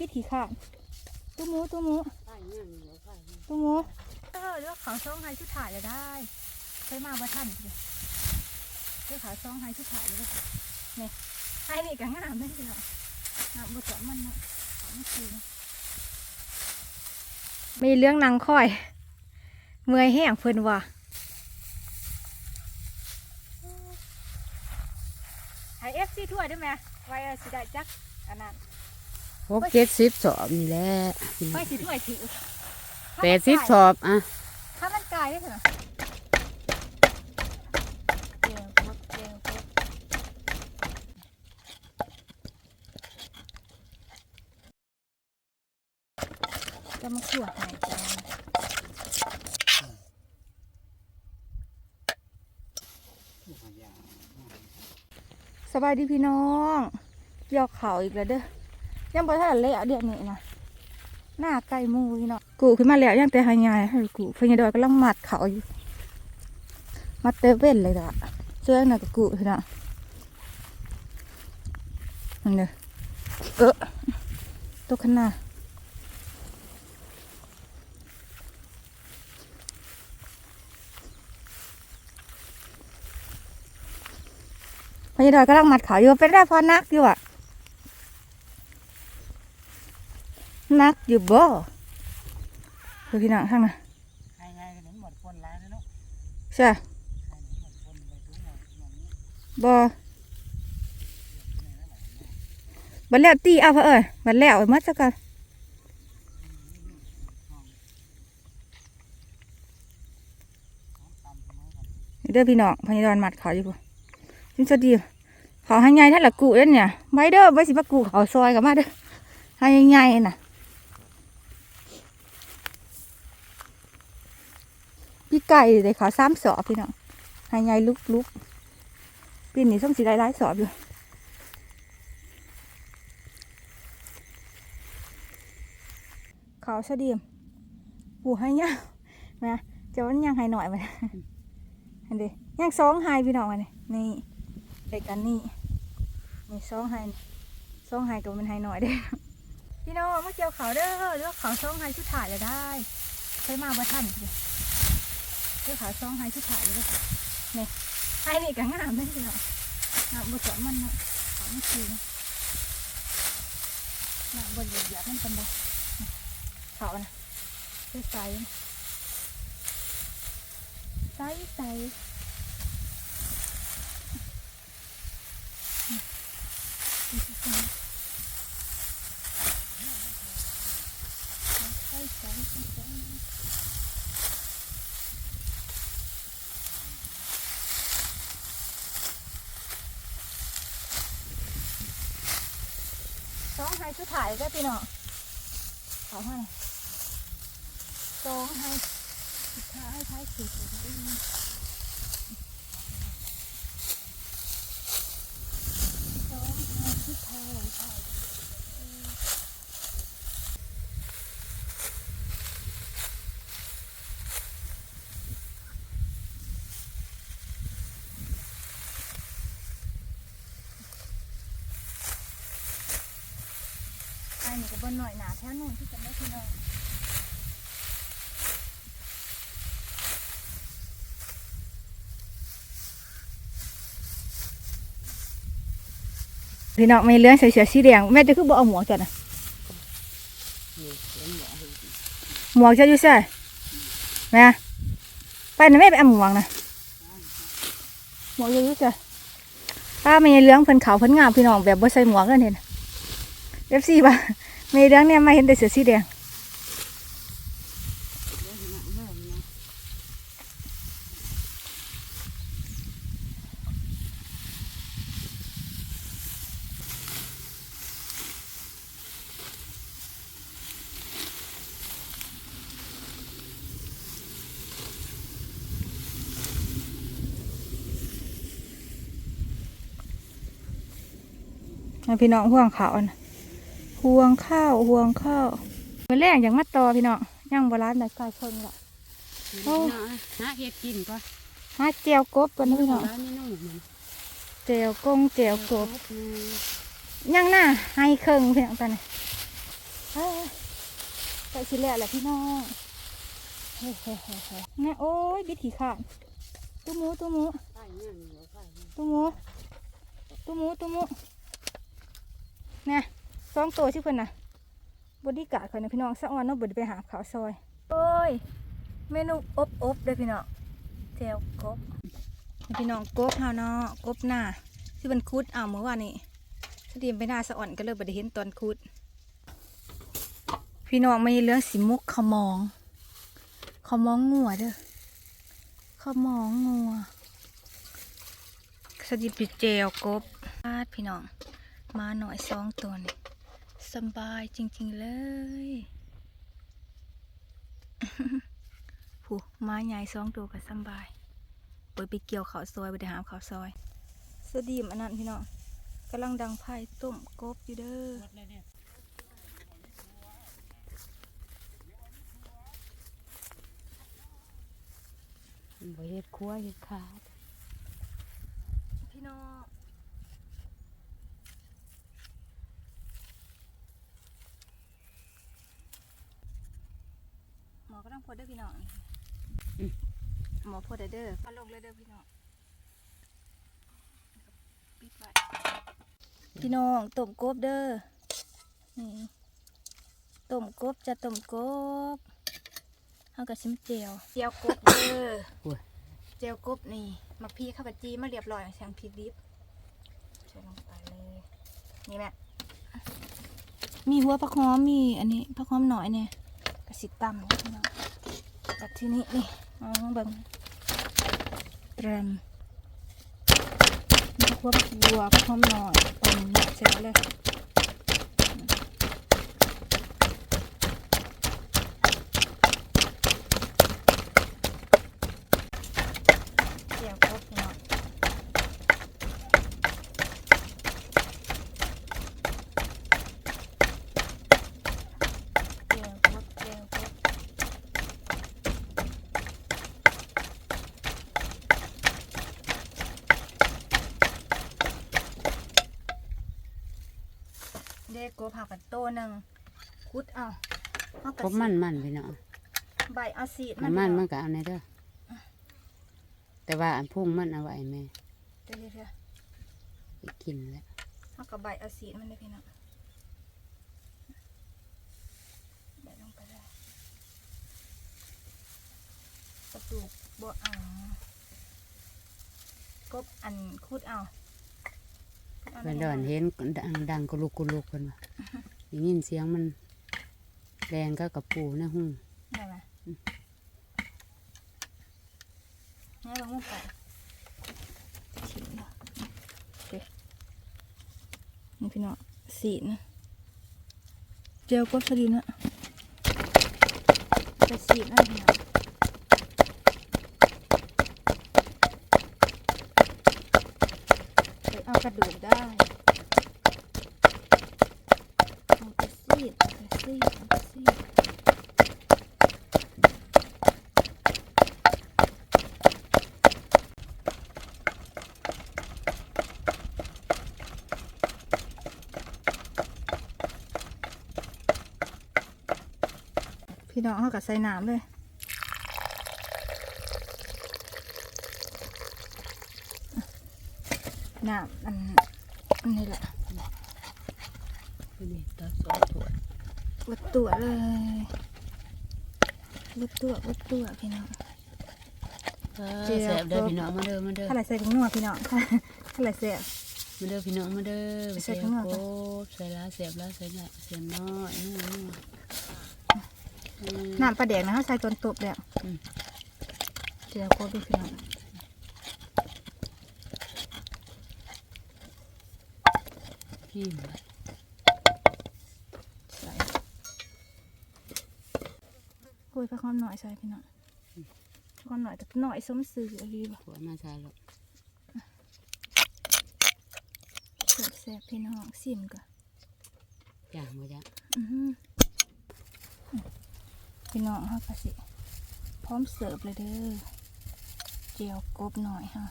บิดขี่ข้านตู้หมูตู้หมูตู้หมูเออเลือกขาซองไฮชุดถ่ายเลยได้เคยมาบ่ทันเลือกขาซองไฮชุดถ่ายเลยนี่ไฮนี่ก็งามได้เลยงามบ่สวมมันนะขอไม่คืนมีเรื่องนางค่อย เมื่อยแห้งเพิ่นว่ะไฮเอฟซีถ้วได้ไหมไว้สิได้จักอันนั้น หกเจ็ดสิบสอบนี่แหละไว้สิถ้วยถือแปดสิบสอบอะถ้ามันกลายได้เหรอเจียวพดเจียวพดจะมาขวดไหนจ้าสบายดีพี่น้องยอกเขาอีกแล้วเด้อ ยังบ่ทันเละเดี๋ยวนี้นะหน้าไก่มูพี่น้องกูขึ้นมาแล้วยังแต่หายายให้กูพญาดอยกำลังมัดเขาอยู่มัดเตเว่นเลยละเสื้อหนักกูพี่น้องนั่นเด้อเออตัวขนาดพญาดอยกำลังมัดเขาอยู่เป็นได้พอนักอยู่อะ นักอยู่บ่เดี๋ยวพี่น้องข้างหนะไข่ไงกันหมดคนร้ายแล้วเนาะใช่ไข่หมดคนไปทุกหมดอย่างนี้บ่บัดแล้วตีเอาเพอเอ้ยบัดแล้วเอามัดซะกันเด้อพี่น้องพญดอนมัดเขาอยู่บ่จินสดีเขาให้ใหญ่ท่านละกูเด้อเนี่ยไว้เด้อไว้สิมากูเขาซอยกับมาเด้อให้ใหญ่ๆน่ะ พี่ไก่ได้เขาสามสอบพี่น้องให้ใหญ่ลุกๆปีนี้ส้มสีไร้ายสอบอยู่เขาเสดียมปูให้ย่างนะเจ้ามันย่างให้หน่อยมาอันเดีย่างสองให้พี่น้องมาเนี่ยนี่เด็กกันนี่นี่สองให้สองให้กับมันให้หน่อยเด้พี่น้องมาเกี่ยวเขาเด้อเลือกเขาสองให้ชุดถ่ายเลยได้ใช้มาบ่ทัน เลยเลือขาสองให้ชุดถ่ายเลยเนี่ให้นี่ก็งามได้อพี่น้องน้ำบดสวมมันนะขอไม่คืนน้ำบดเหยียบๆมันเป็นไงเขานะใส่ใส่ใส่ใส่ใส่ใส่ใส่ใส่สอง ให้ชุดถ่ายได้พี่น้องเขาให้สองให้สุดท้ายท้ายสุดเลยได้ยินสองให้ชุดถ่ายถ่าย ไอ้นี่ก็บนหน่อยหนาแท้นู่นที่จะไม่พี่น้องพี่น้องไม่เลื่อนใส่เสื้อสีแดงแม่จะคือบ่เอาหมวกจ้ะนะหมวกจะอยู่ใส่แม่ไปนะแม่ไปเอาหมวกนะหมวกจะอยู่ใส่ป้าไม่เรื่องเพิ่นขาวเพิ่นงามพี่น้องแบบบ่ใส่หมวกกันเห็น เอฟซีป่ะไม่เรื่องเนี่ยมาเห็นแต่เสือสีแดงพี่น้องห่วงขาวนะ ห่วงข้าวห่วงข้าวมื้อแรกอย่างมาต่อพี่น้องย่างโบราณแบบไก่ชนละโอ้หาเห็ดกินก็หาเจียวกบกันนะพี่น้องร้านนี้น้องมันเจียวกงเจียวกบอืมย่างหน้าให้เครื่องพี่น้องตอนนี้เฮ้ยไปสิแล้วแหละพี่น้องเฮ้ยเฮ้ยเฮ้ยเฮ้ยนะโอ้ยบิดขี่ขาดตู้หมูตู้หมูไข่เนี่ยเหนียวไข่เนี่ยตู้หมูตู้หมูตู้หมูนะ สองตัวชื่อเพิ่นนะบอดี้การ์ดข่อยนะพี่น้องสะออนเนาะเบิดไปหาขาวซอยโอ้ยเมนูอบอบๆเด้อพี่น้องแจวกบพี่น้องกบเฮาเนาะกบหน้าที่มันคุดเอาเมื่อวานนี้สตีมไปหน้าสะอ่อนก็เลยบ่ได้เห็นตอนคุด พี่น้องไม่เรื่องสิมุกขมองขมองงัวเด้อขมองงัวสดิบเจลกบพาดพี่น้องมาหน่อยสองตัวนี่ สบายจริง ๆ เลยผู้มาใหญ่สองตัวก็สบายเปิดไปเกี่ยวเขาวซอยไปได้หามเขาวซอยสดีมอันนั้นพี่น้องกำลังดังไพ่ต้มกบอยู่เด้อหมดเลยเนี่ยบ่เฮ็ดครัวเฮ็ดขาดพี่น้อง หมอก็ต้องพดเด้อพี่น้องหมอพดเด้อเด้อพาลงเลยเด้อพี่น้องปิดไว้พี่น้องต้มกบเด้อนี่ต้มกบจะต้มกบเอากับชิมเจียวเจียวกบเด้อโอ้ยเจียวกบนี่มักพีข้าวผัดจีมาเรียบร้อยแซงพริกดิบใส่ลงไปเลยนี่แม่มีหัวผักหอมมีอันนี้ผักหอมหน่อยเนี่ยกระสิตำพี่น้อง แต่ทีนี้นี่เอาเบิ่งเตรมมาควบวัวพร้อมหน่อยตำหน่อยเสร็จเลยเจียวกบพี่น้อง เจียวกบเจียวกบ เด็กกบผักกันโตหนึ่งคุดเอาเอากระกบมันมันพี่น้องใบเอาสีดมันมันเนาะมันก็เอาในเด้อแต่ว่าอันพุ่งมันเอาไว้แม่เดี๋ยวเดี๋ยวเดี๋ยวไปกินแล้วเอากับใบเอาสีดมันได้พี่น้องใบลงไปเลยกระดูกบ่เอากบอันคุดเอา คุดเอาเพิ่นดอนเห็นดังดังกุลุกกุลุกเพิ่นว่าได้ยินเสียงมันแรงก็กับปูนะหุ่งได้ไหมงั้นเรามุ่งไปฉีดเนาะโอเคนี่พี่น้องสีดนะเจลกบสดีนะจะสีดนะพี่น้องไป เอากระดูกได้เอาไปซีดเอาไปซีดเอาไปซีดพี่น้องเขากับใส่น้ำเลย น้ำอันอันนี้แหละนี่ตักสองถ้วยวัดตัวเลยวัดตัววัดตัวพี่น้องเออแซ่บเด้อพี่น้องมาเด้อมาเด้อถ้าไหลใส่ถุงนัวพี่น้องถ้าไหลเสียมาเด้อพี่น้องมาเด้อใส่ใส่ข้างนอกโกไปบใส่ลาเสียบลาใส่หน่อยเสียบน้อยนู่นนู่นอืมน้ำปลาแดกนะเขาใส่ตอนตบแล้วอืมเจียวโคตรพี่น้อง พิมพ์ใส่โอ้ยพระคอมหน่อยใส่พี่น้องพระคอมหน่อยแต่หน่อยสมสื่ออะไรบ่หัวมาใส่แล้วแซ่บๆพี่น้องซิมก่อนอย่างบ่จ้ะอื้อหือพี่น้องเขาก็สิพร้อมเสิร์ฟเลยเด้อเจียวกบหน่อยค่ะ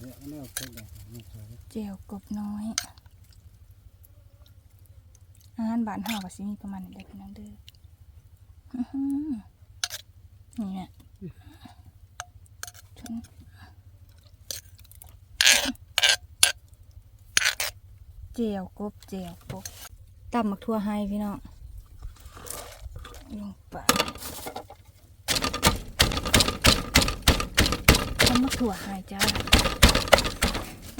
ไม่เอาเพิ่มเลยไม่เคยเจียวกบน้อย อาหารบ้านเฮาก็สิมีประมาณนี้แหละพี่น้องเด้อนี่แหละชนเจียวกบเจียวกบตำมักทั่วให้พี่น้องลงไปตำมักถั่วให้จ้า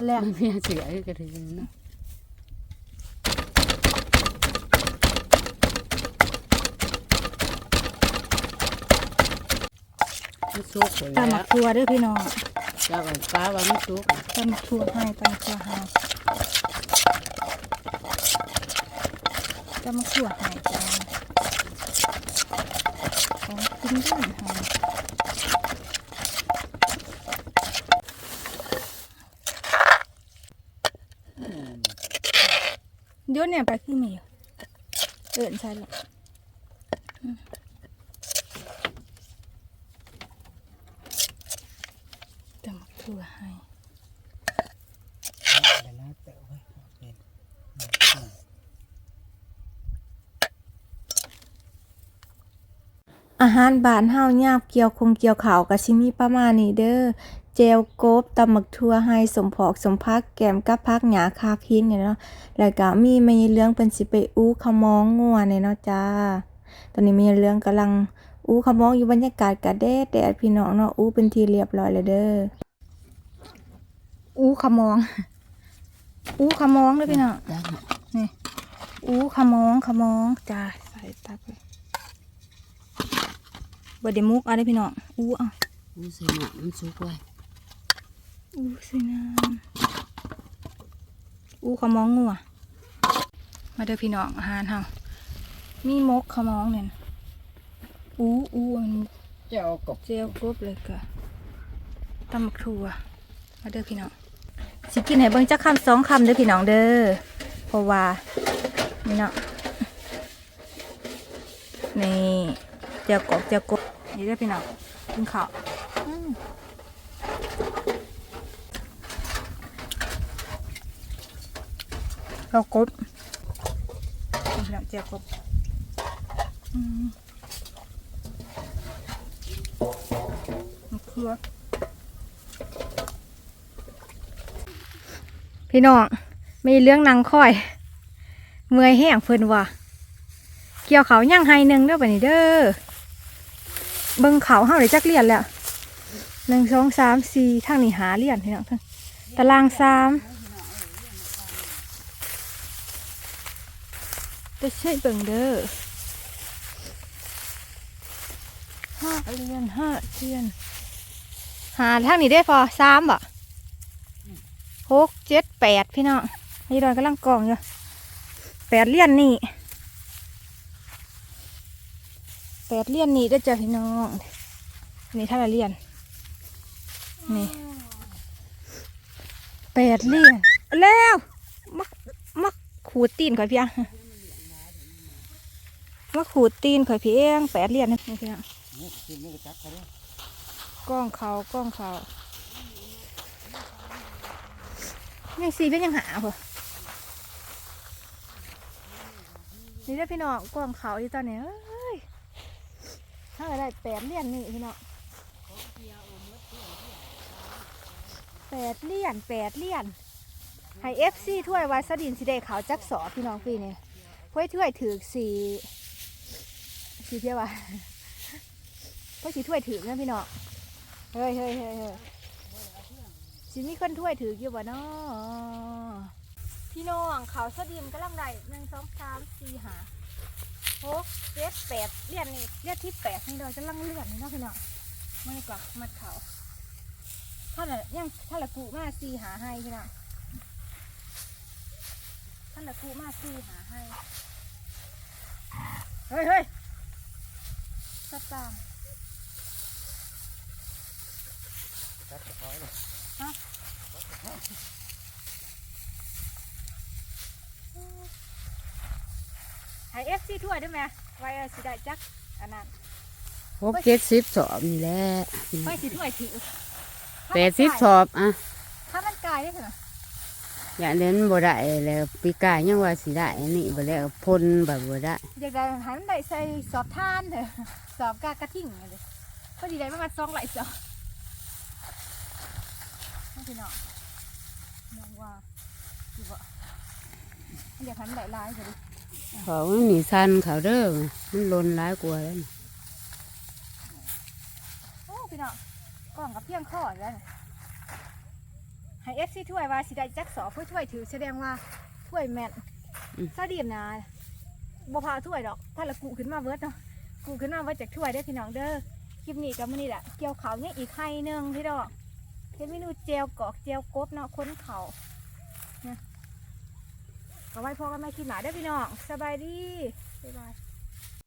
แล้วเพียเสือก็ถือเนะ มันสุกหมดตำแล้มัวกทั่วเด้วยพี่น้องเจ้ากับป้าว่ามันสุกตำมักทั่วให้ตำมักทั่วให้ตำมักทั่วให้จ้าของกินบ้านเฮาเดี๋ยวเนี่ยไปขึ้นมาอยู่เดินใช่หรออืมตำมักทั่วให้ อา หารบ้านเฮายาบเกี่ยวคงเกี่ยวข้าวก็สิมีประมาณนี้เด้อเจลโกบตำหมักทั่วให้สมพอกสมพักแกมกับพักหยาคาพินเนี่ยเนาะแล้วก็มีแม่เรื่องเพิ่นสิไปอู้ขมองงัวเนี่ยเนาะจ้าตอนนี้ม่เรื่องกำลังอู้ขมองอยู่บรรยากาศกะแดดแดดพี่น้องเนาะอู้เป็นทีเรียบร้อยแล้วเด้ออู้ขมอง อู้ขมองเด้อพี่น้องนี่อู้ขมองขมองจ้าใส่ตักเล ยบไดมุกเอาได้อพี่น้องอู้เอาอู้ใส่หนักมันสุกไว้อู้สิน้ำอู้ขมองงัวมาเด้อพี่น้องอาหารเฮามีมกขมองเนี่ยอู้อู้มันเจ้ากบเจียวกรุบเลยก็ตำบักถั่วมาเด้อพี่น้องสิกินให้เบิ่งจักคำสองคำเด้อพี่น้องเด้อเพราะว่านี่เนาะนี่ เจียวกบเจียวกบนี่เด้พี่น้องกินข้าวเรากบนี่พี่น้องเจียวกบมะเขือพี่น้องมีเรื่องนางคอย เมื่อยแห้งเพิ่นว่ะเกี่ยวเขาย่างไฮนึงเด้อบัดนี้เด้อ เบิงเขาเฮาได้จักเรียนแล้วหนึ่งสองสามสี่ทางนี้หาเรียนพี่น้องทางตารางสามจะใช่เบิ่งเด้อห้าเรียนห้าเรียนหาทางนี้ได้พอสามบ่หกเจ็ดแปดพี่น้องนี่ดอนกำลังกองอยู่แปดเลี่ยนนี่ แปดเลี่ยนนี่ได้อเจอพี่น้องนี่ท่าไหรเลี่ยนนี่แปดเลี่ยนแล้วมักมักขูดตีนข่อยเพียงมักขูดตีนข่อยเพียงแปดเลี่ยนนี่พี่น้องกล้องเขากล้องเขายังสีเป็นยังหาเหรอนี่ได้พี่น้องกล้องเขาอยู่ตอนนี้เอ้ย ถ้าอะไรแปดเหรียญนี่พี่น้องแปดเหรียญแปดเหรียญให้เอฟซีถ้วยวาสดินสีแดงขาวจักสอพี่น้องปีนี้เพื่อถ้วยถือสีสีเพียว่าเพื่อสีถ้วยถือนะพี่น้องเฮ้ยเฮ้ยเฮ้ยเฮ้ยสิมีคนถ้วยถืออยู่บ่เนาะพี่น้องเขาสะดิมกำลังได้หนึ่งสองสามสี่ห้า หกเจ็ดแปดเลียนนี่เลียนที่แปดนี่เราจะลังเลื่อนนี่เนาะพี่น้องมาดีกว่ามัดเขาถ้าละยังถ้าละกูมาสี่หาให้พี่น้องถ้าละกูมาสี่หาให้เฮ้ยเฮ้ยสตางค์ ให้เอฟซีถ้วยได้ไหมไว้สิได้จักอันนั้นหกเจ็ดสิบสอบนี่แหละไว้สิถ้วยถือแปดสิบสอบอะถ้ามันกลายได้เหรออย่างนั้นบ่ได้แล้วปีกายยังว่าสิได้อันนี้บ่แล้วพ่นแบบบ่ได้อยากได้หันได้ใส่สอบทานเถอะสอบกากระทิ่งเลยพอดีได้ประมาณสองไหลสอบนั่นพี่น้องน้องว่าอยู่บ่อยากหันได้หลายเลยดิ เขามันนี่สั้นเขาเด้อมันลนหลายกว่าแล้วนี่โอ้พี่น้องกล่องกับเพียงข้อแล้วนะให้เอฟซีถ้วยว่าสิได้จักสอบเพื่อถ้วยถือแสดงว่าถ้วยแม่นซาดีมนะบ่พาถ้วยดอกถ้าละกูขึ้นมาเวิร์ดเนาะกูขึ้นมาเวิร์ดจากถ้วยได้อพี่น้องเด้อคลิปนี้กับมื้อนี้แหละเกี่ยวเขาวเนี่ยอีกไข่หนึงพี่น้องเฮ็ดเมนูเจียวกอกเจียวกบเนาะค้นเขา เอาไว้พอกันไม่คิดหมาได้อพี่น้องสบายดีบ๊ายบาย